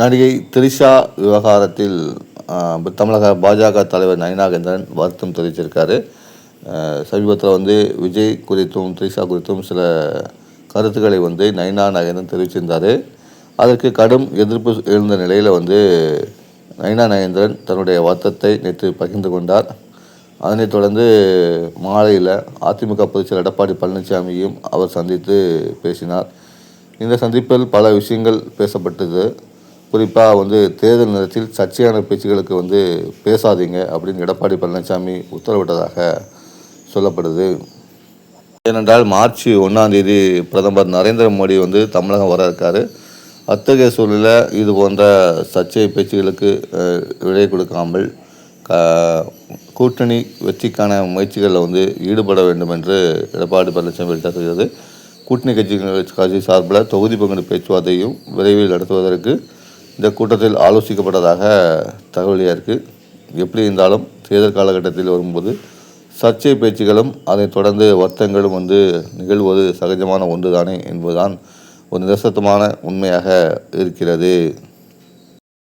நடிகை திரிஷா விவகாரத்தில் தமிழக பாஜக தலைவர் நயினாகேந்திரன் வருத்தம் தெரிவிச்சிருக்காரு. சமீபத்தில் வந்து விஜய் குறித்தும் திரிஷா குறித்தும் சில கருத்துக்களை வந்து நயினா நாகேந்திரன் தெரிவிச்சிருந்தார். அதற்கு கடும் எதிர்ப்பு எழுந்த நிலையில் வந்து நயினா நாகேந்திரன் தன்னுடைய வருத்தத்தை நேற்று பகிர்ந்து கொண்டார். அதனைத் தொடர்ந்து மாலையில் அதிமுக பொதுச்செயலர் எடப்பாடி பழனிசாமியும் அவர் சந்தித்து பேசினார். இந்த சந்திப்பில் பல விஷயங்கள் பேசப்பட்டது. குறிப்பாக வந்து தேர்தல் நேரத்தில் சர்ச்சையான பேச்சுகளுக்கு வந்து பேசாதீங்க அப்படின்னு எடப்பாடி பழனிசாமி உத்தரவிட்டதாக சொல்லப்படுது. ஏனென்றால் மார்ச் ஒன்றாம் தேதி பிரதமர் நரேந்திர மோடி வந்து தமிழகம் வர இருக்காரு. அத்தகைய சூழலில் இது போன்ற சர்ச்சை பேச்சுகளுக்கு விடை கொடுக்காமல் கூட்டணி வெற்றிக்கான முயற்சிகளில் வந்து ஈடுபட வேண்டும் என்று எடப்பாடி பழனிசாமி வெளியிட்டிருக்கிறது கூட்டணி கட்சி கட்சி சார்பில் தொகுதி பங்கீடு பேச்சுவார்த்தையும் விரைவில் நடத்துவதற்கு இந்த கூட்டத்தில் ஆலோசிக்கப்பட்டதாக தகவலியாக இருக்குது எப்படி இருந்தாலும் தேர்தல் காலகட்டத்தில் வரும்போது சர்ச்சை பேச்சுகளும் அதைத் தொடர்ந்து வருத்தங்களும் வந்து நிகழ்வது சகஜமான ஒன்றுதானே என்பதுதான் ஒரு நிதர்சனமான உண்மையாக இருக்கிறது.